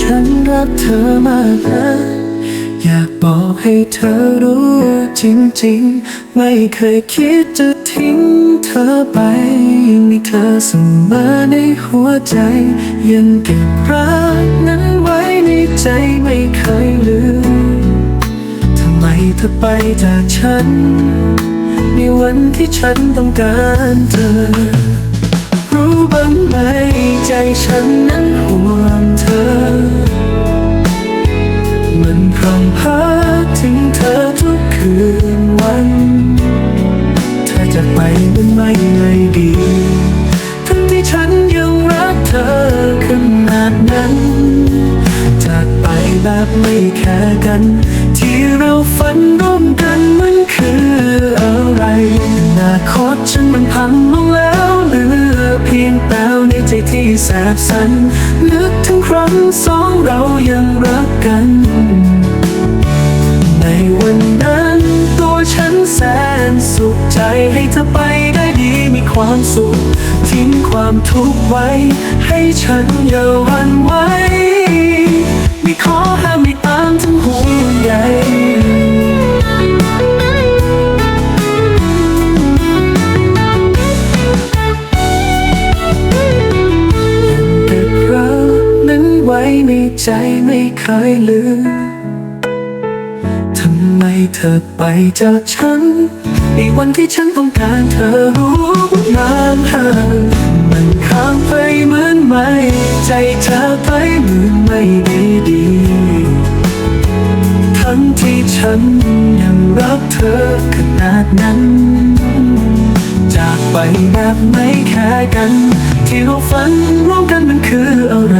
ฉันรักเธอมากนะอยากบอกให้เธอรู้จริงๆ ไม่เคยคิดจะทิ้งเธอไป ยังมีเธอเสมอในหัวใจ ยังเก็บรักนั้นไว้ในใจไม่เคยลืม ทำไมเธอไปจากฉัน ในวันที่ฉันต้องการเธอ รู้บ้างไหมใจฉันนั้นห่วงเธอ มันพร่ำเพ้อถึงเธอทุกคืนวัน เธอจะไปมันไม่ไงดีทั้งที่ฉันยังรักเธอขนาดนั้นจากไปแบบไม่แคร์กัน ที่เราฝันร่ ในใจที่แสบสันนึกถึงครั้งสองเรายังรักกัน ในวันนั้นตัวฉันแสนสุขใจให้เธอไปได้ดีมีความสุข ทิ้งความทุกข์ไว้ ให้ฉันอย่าหวันไหว ใจไม่เคยลืม ทำไมเธอไปจากฉัน ในวันที่ฉันต้องการเธอรู้นานห่างมันค้างไปเหมือนไม่ ใจเธอไปเหมือนไม่ดีดี ทั้งที่ฉันยังรักเธอขนาดนั้น จากไปแบบไม่แค่กัน ที่เราฝันร่วมกันมันคืออะไร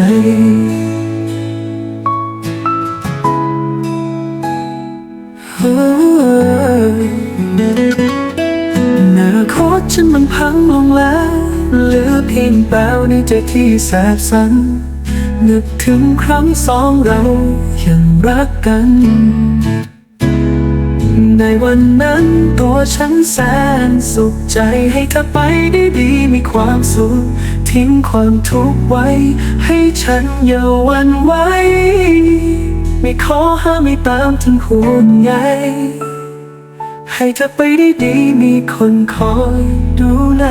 อนาคตฉันมันพังลงแล้วเหลือเพียงแปลวในใจที่แสบสันนึกถึงครั้งสองเรายังรักกัน ในวันนั้นตัวฉันแสนสุขใจให้เธอไปได้ดีมีความสุข ทิ้งความทุกข์ไว้ ให้ฉันอย่าวันไหว ไม่ขอห้ามไม่ตามทั้งห่วงใยให้เธอไปได้ดีมีคนคอยดูแล